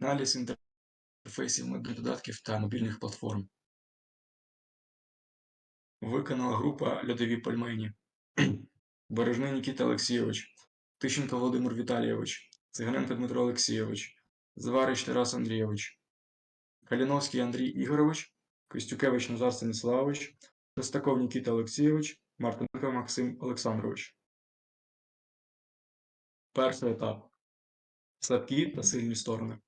Аналіз інтерфейсів мобільних додатків та мобільних платформ. Виконала група Льодові пельмені. Бережний Нікіта Олексійович, Тищенко Володимир Віталійович, Циганенко Дмитро Олексійович, Зварич Тарас Андрійович, Каліновський Андрій Ігорович, Костюкевич Назар Станіславович, Шестаков Нікіта Олексійович, Мартиненко Максим Олександрович. Перший етап. Слабкі та сильні сторони.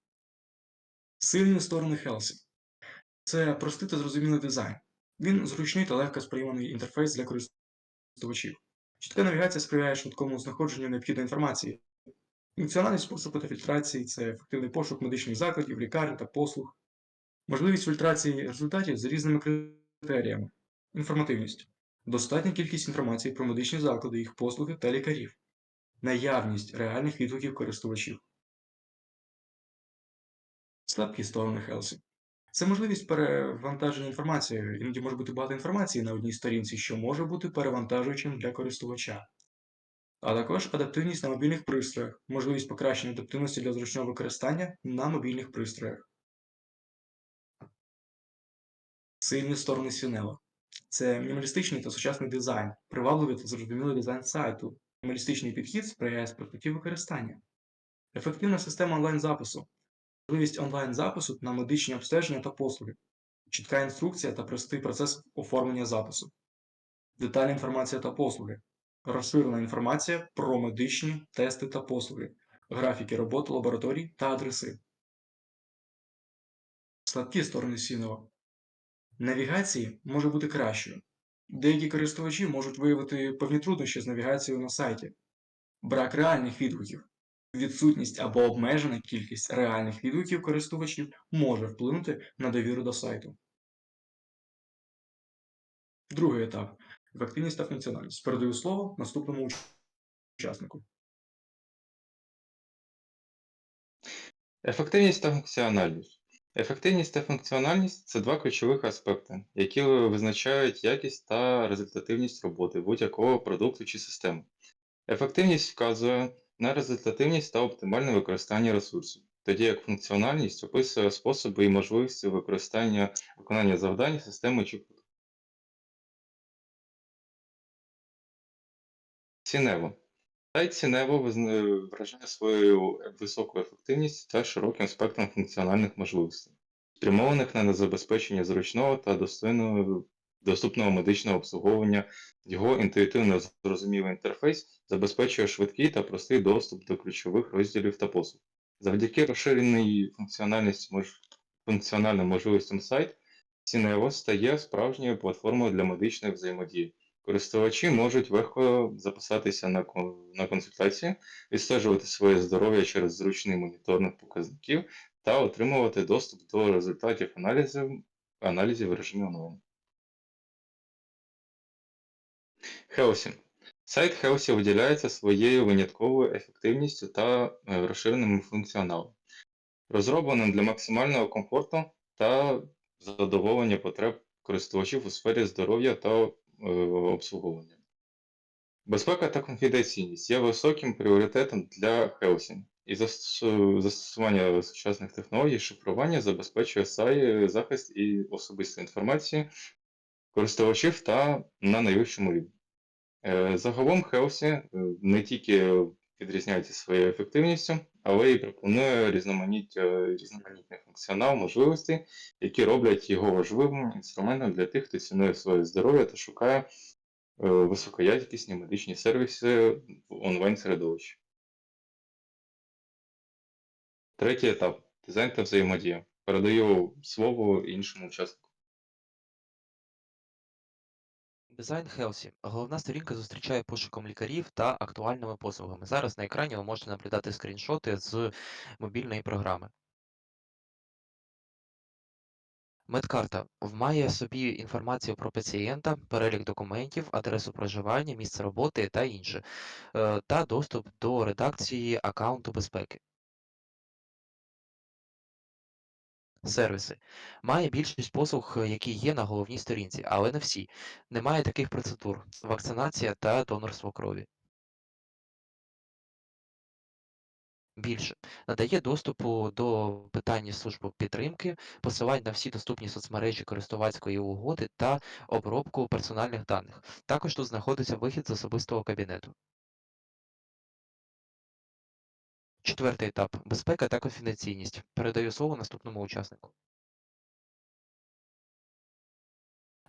Сильні сторони Хелсі. Це простий та зрозумілий дизайн. Він зручний та легко сприйманий інтерфейс для користувачів. Чітка навігація сприяє швидкому знаходженню необхідної інформації. Функціональні способи та фільтрації це ефективний пошук медичних закладів, лікарень та послуг, можливість фільтрації результатів за різними критеріями, інформативність, достатня кількість інформації про медичні заклади, їх послуги та лікарів, наявність реальних відгуків користувачів. Слабкі сторони Хелсі. Це можливість перевантаження інформації. Іноді може бути багато інформації на одній сторінці, що може бути перевантажуючим для користувача. А також адаптивність на мобільних пристроях, можливість покращення адаптивності для зручного використання на мобільних пристроях. Сильні сторони Свінела. Це мінімалістичний та сучасний дизайн, привабливий та зрозумілий дизайн сайту. Мінімалістичний підхід сприяє спростоті використання. Ефективна система онлайн-запису. Можливість онлайн-запису на медичні обстеження та послуги. Чітка інструкція та простий процес оформлення запису. Детальна інформація та послуги. Розширена інформація про медичні тести та послуги, графіки роботи лабораторій та адреси. Слабкі сторони Сінова. Навігації може бути кращою. Деякі користувачі можуть виявити певні труднощі з навігацією на сайті, брак реальних відгуків. Відсутність або обмежена кількість реальних відгуків користувачів може вплинути на довіру до сайту. Другий етап. Ефективність та функціональність. Передаю слово наступному учаснику. Ефективність та функціональність. Ефективність та функціональність це два ключових аспекти, які визначають якість та результативність роботи будь-якого продукту чи системи. Ефективність вказує на результативність та оптимальне використання ресурсів, тоді як функціональність описує способи і можливості використання виконання завдань системи чи продукту. Цінево. Сайт Цінево вражає своєю високою ефективністю та широким спектром функціональних можливостей, спрямованих на забезпечення зручного та достойного доступного медичного обслуговування. Його інтуїтивно зрозумілий інтерфейс забезпечує швидкий та простий доступ до ключових розділів та послуг. Завдяки розширеній функціональності мож... функціональним можливостям сайт Цінево стає справжньою платформою для медичної взаємодії. Користувачі можуть легко записатися на на консультації, відстежувати своє здоров'я через зручний моніторинг показників та отримувати доступ до результатів аналізів, аналізів в режимі онлайн. Хелсі. Сайт Хелсі виділяється своєю винятковою ефективністю та е, розширеним функціоналом, розробленим для максимального комфорту та задоволення потреб користувачів у сфері здоров'я та е, обслуговування. Безпека та конфіденційність є високим пріоритетом для Хелсі, і застосування сучасних технологій шифрування забезпечує захист і особистої інформації користувачів та на найвищому рівні. Е, Загалом Хелсі е, не тільки відрізняється своєю ефективністю, але й пропонує різноманіття, різноманітний функціонал можливостей, які роблять його важливим інструментом для тих, хто цінує своє здоров'я та шукає е, високоякісні медичні сервіси в онлайн-середовищі. Третій етап дизайн та взаємодія. Передаю слово іншому учаснику. Дизайн Хелсі. Головна сторінка зустрічає пошуком лікарів та актуальними послугами. Зараз на екрані ви можете наблюдати скріншоти з мобільної програми. Медкарта має собі інформацію про пацієнта, перелік документів, адресу проживання, місце роботи та інше, е, та доступ до редакції аккаунту безпеки. Сервіси. Має більшість послуг, е, які є на головній сторінці, але не всі. Немає таких процедур: вакцинація та донорство крові. Більше надає доступу до питань служби підтримки, посилань на всі доступні соцмережі користувацької угоди та обробку персональних даних. Також тут знаходиться вихід з особистого кабінету. Четвертий етап безпека та конфіденційність. Передаю слово наступному учаснику.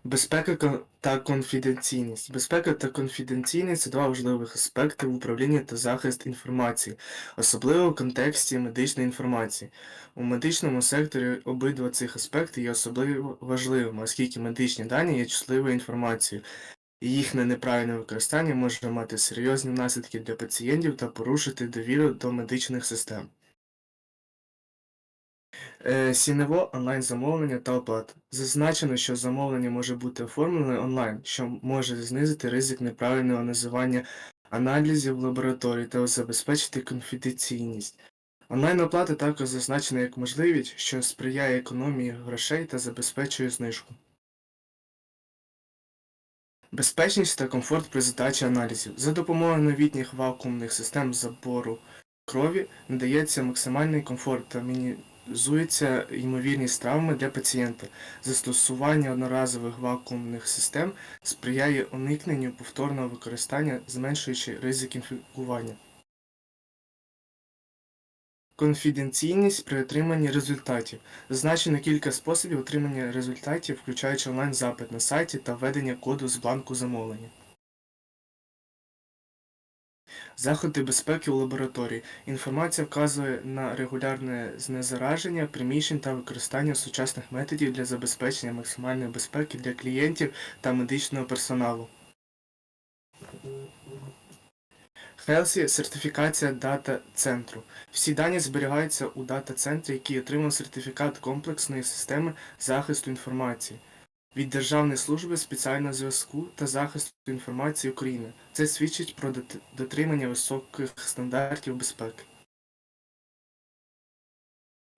Безпека та конфіденційність. Безпека та конфіденційність це два важливих аспекти в управлінні та захист інформації, особливо в контексті медичної інформації. У медичному секторі обидва цих аспекти є особливо важливими, оскільки медичні дані є чутливою інформацією, їхнє неправильне використання може мати серйозні наслідки для пацієнтів та порушити довіру до медичних систем. Е, Сінево онлайн замовлення та оплата. Зазначено, що замовлення може бути оформлене онлайн, що може знизити ризик неправильного називання аналізів в лабораторії та забезпечити конфіденційність. Онлайн-оплата також зазначена як можливість, що сприяє економії грошей та забезпечує знижку. Безпечність та комфорт при задачі аналізів. За допомогою новітніх вакуумних систем забору крові надається максимальний комфорт та мінімізується ймовірність травми для пацієнта. Застосування одноразових вакуумних систем сприяє уникненню повторного використання, зменшуючи ризик інфікування. Конфіденційність при отриманні результатів. Зазначено кілька способів отримання результатів, включаючи онлайн-запит на сайті та введення коду з бланку замовлення. Заходи безпеки у лабораторії. Інформація вказує на регулярне знезараження приміщень та використання сучасних методів для забезпечення максимальної безпеки для клієнтів та медичного персоналу. Хелсі сертифікація дата центру. Всі дані зберігаються у дата центрі, який отримав сертифікат комплексної системи захисту інформації від Державної служби спеціального зв'язку та захисту інформації України. Це свідчить про дотримання високих стандартів безпеки.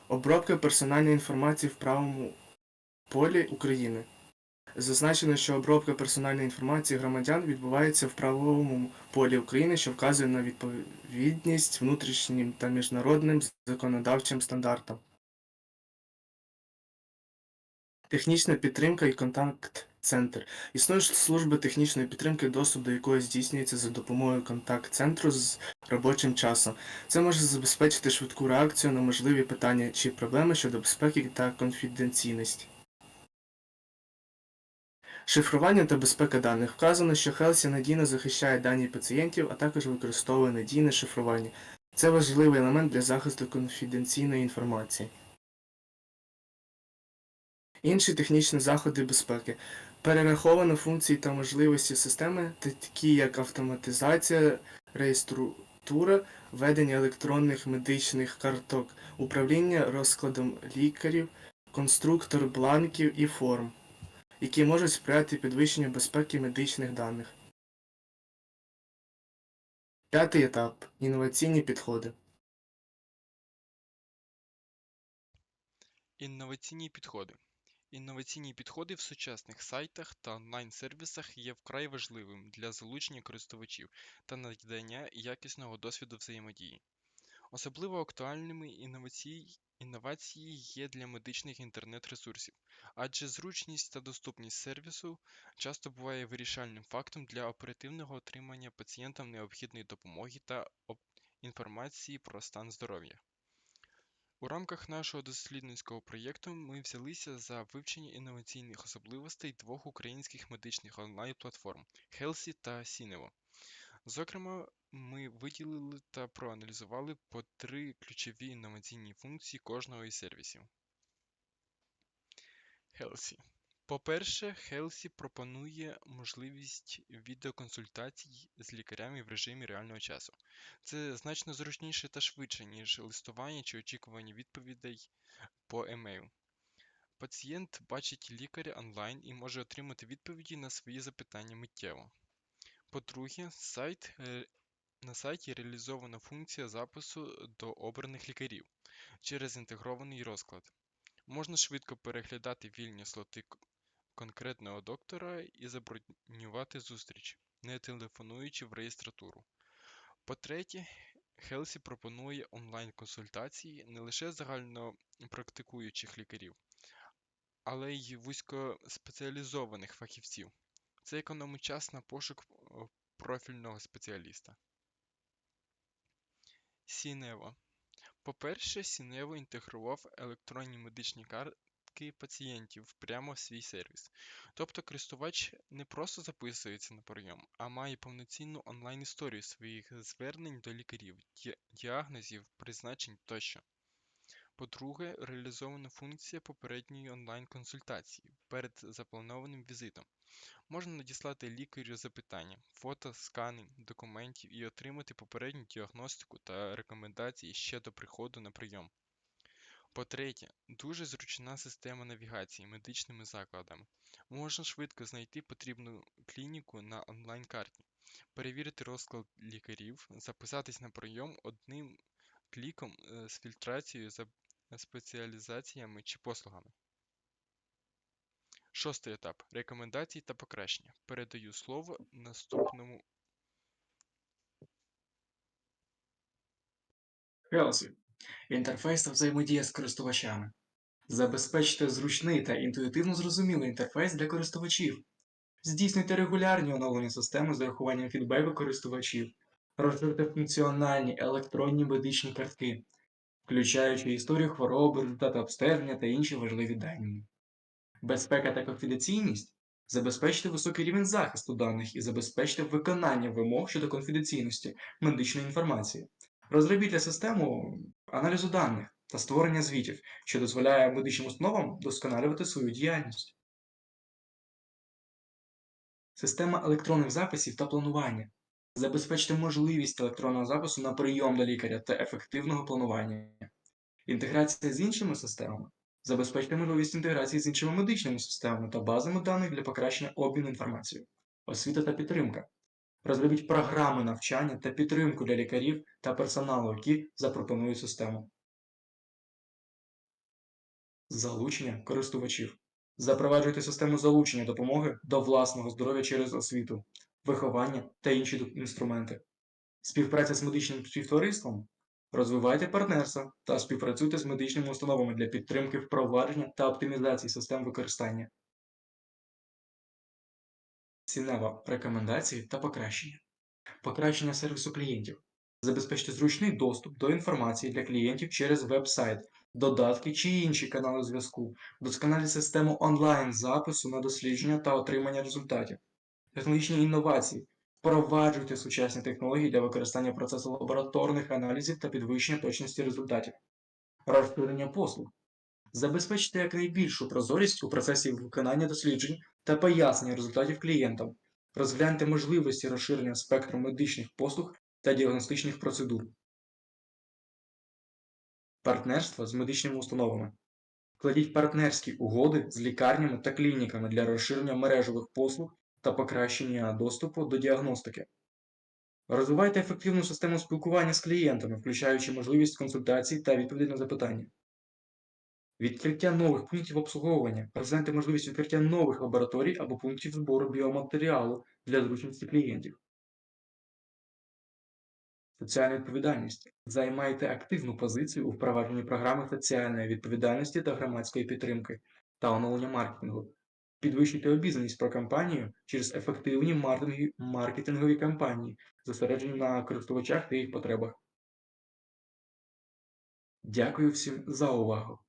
Обробка персональної інформації в правому полі України. Зазначено, що обробка персональної інформації громадян відбувається в правовому полі України, що вказує на відповідність внутрішнім та міжнародним законодавчим стандартам. Технічна підтримка і контакт-центр. Існує ж служба технічної підтримки, доступ до якої здійснюється за допомогою контакт-центру з робочим часом. Це може забезпечити швидку реакцію на можливі питання чи проблеми щодо безпеки та конфіденційності. Шифрування та безпека даних. Вказано, що Хелсі надійно захищає дані пацієнтів, а також використовує надійне шифрування. Це важливий елемент для захисту конфіденційної інформації. Інші технічні заходи безпеки. Перераховано функції та можливості системи, такі як автоматизація, реєструктура, ведення електронних медичних карток, управління розкладом лікарів, конструктор бланків і форм, які можуть сприяти підвищенню безпеки медичних даних. П'ятий етап інноваційні підходи. Інноваційні підходи. Інноваційні підходи в сучасних сайтах та онлайн-сервісах є вкрай важливим для залучення користувачів та надання якісного досвіду взаємодії. Особливо актуальними інновації, інновації є для медичних інтернет-ресурсів, адже зручність та доступність сервісу часто буває вирішальним фактом для оперативного отримання пацієнтам необхідної допомоги та інформації про стан здоров'я. У рамках нашого дослідницького проєкту ми взялися за вивчення інноваційних особливостей двох українських медичних онлайн-платформ Хелсі та Сінево. Зокрема, ми виділили та проаналізували по три ключові інноваційні функції кожного із сервісів. Хелсі. По-перше, Хелсі пропонує можливість відеоконсультацій з лікарями в режимі реального часу. Це значно зручніше та швидше, ніж листування чи очікування відповідей по емейл. Пацієнт бачить лікаря онлайн і може отримати відповіді на свої запитання миттєво. По-друге, сайт, е, на сайті реалізована функція запису до обраних лікарів через інтегрований розклад. Можна швидко переглядати вільні слоти конкретного доктора і забронювати зустріч, не телефонуючи в реєстратуру. По-третє, Хелсі пропонує онлайн-консультації не лише загальнопрактикуючих лікарів, але й вузькоспеціалізованих фахівців. Це економить час на пошук профільного спеціаліста. Сінево. По-перше, Сінево інтегрував електронні медичні картки пацієнтів прямо в свій сервіс. Тобто користувач не просто записується на прийом, а має повноцінну онлайн-історію своїх звернень до лікарів, діагнозів, призначень тощо. По-друге, реалізована функція попередньої онлайн-консультації перед запланованим візитом. Можна надіслати лікарю запитання, фото, скани документів і отримати попередню діагностику та рекомендації ще до приходу на прийом. По-третє, дуже зручна система навігації медичними закладами. Можна швидко знайти потрібну клініку на онлайн-карті, перевірити розклад лікарів, записатись на прийом одним кліком е, з фільтрацією спеціалізаціями чи послугами. Шостий етап рекомендації та покращення. Передаю слово наступному Хелсі. Інтерфейс та взаємодія з користувачами. Забезпечте зручний та інтуїтивно зрозумілий інтерфейс для користувачів. Здійснюйте регулярні оновлення системи з урахуванням фідбеку користувачів. Розширте функціональні електронні медичні картки, включаючи історію хвороби, результати обстеження та інші важливі дані. Безпека та конфіденційність. Забезпечте високий рівень захисту даних і забезпечте виконання вимог щодо конфіденційності медичної інформації. Розробіть систему аналізу даних та створення звітів, що дозволяє медичним установам досконалювати свою діяльність. Система електронних записів та планування. Забезпечте можливість електронного запису на прийом до лікаря та ефективного планування. Інтеграція з іншими системами. Забезпечте можливість інтеграції з іншими медичними системами та базами даних для покращення обміну інформацією. Освіта та підтримка. Розробіть програми навчання та підтримку для лікарів та персоналу, які запропонують систему. Залучення користувачів. Запроваджуйте систему залучення допомоги до власного здоров'я через освіту, виховання та інші інструменти. Співпраця з медичним співтовариством. Розвивайте партнерство та співпрацюйте з медичними установами для підтримки впровадження та оптимізації систем використання. Цінева рекомендації та покращення. Покращення сервісу клієнтів. Забезпечте зручний доступ до інформації для клієнтів через веб-сайт, додатки чи інші канали зв'язку, досконалі систему онлайн-запису на дослідження та отримання результатів, технологічні інновації. Впроваджуйте сучасні технології для використання процесу лабораторних аналізів та підвищення точності результатів. Розширення послуг. Забезпечте якнайбільшу прозорість у процесі виконання досліджень та пояснення результатів клієнтам. Розгляньте можливості розширення спектру медичних послуг та діагностичних процедур. Партнерство з медичними установами. Кладіть партнерські угоди з лікарнями та клініками для розширення мережевих послуг та покращення доступу до діагностики. Розвивайте ефективну систему спілкування з клієнтами, включаючи можливість консультацій та відповідей на запитання. Відкриття нових пунктів обслуговування. Розгляньте можливість відкриття нових лабораторій або пунктів збору біоматеріалу для зручності клієнтів. Соціальна відповідальність. Займайте активну позицію у впровадженні програми соціальної відповідальності та громадської підтримки та оновлення маркетингу. Підвищуйте обізнаність про компанію через ефективні маркетингові кампанії, зосереджені на користувачах та їх потребах. Дякую всім за увагу!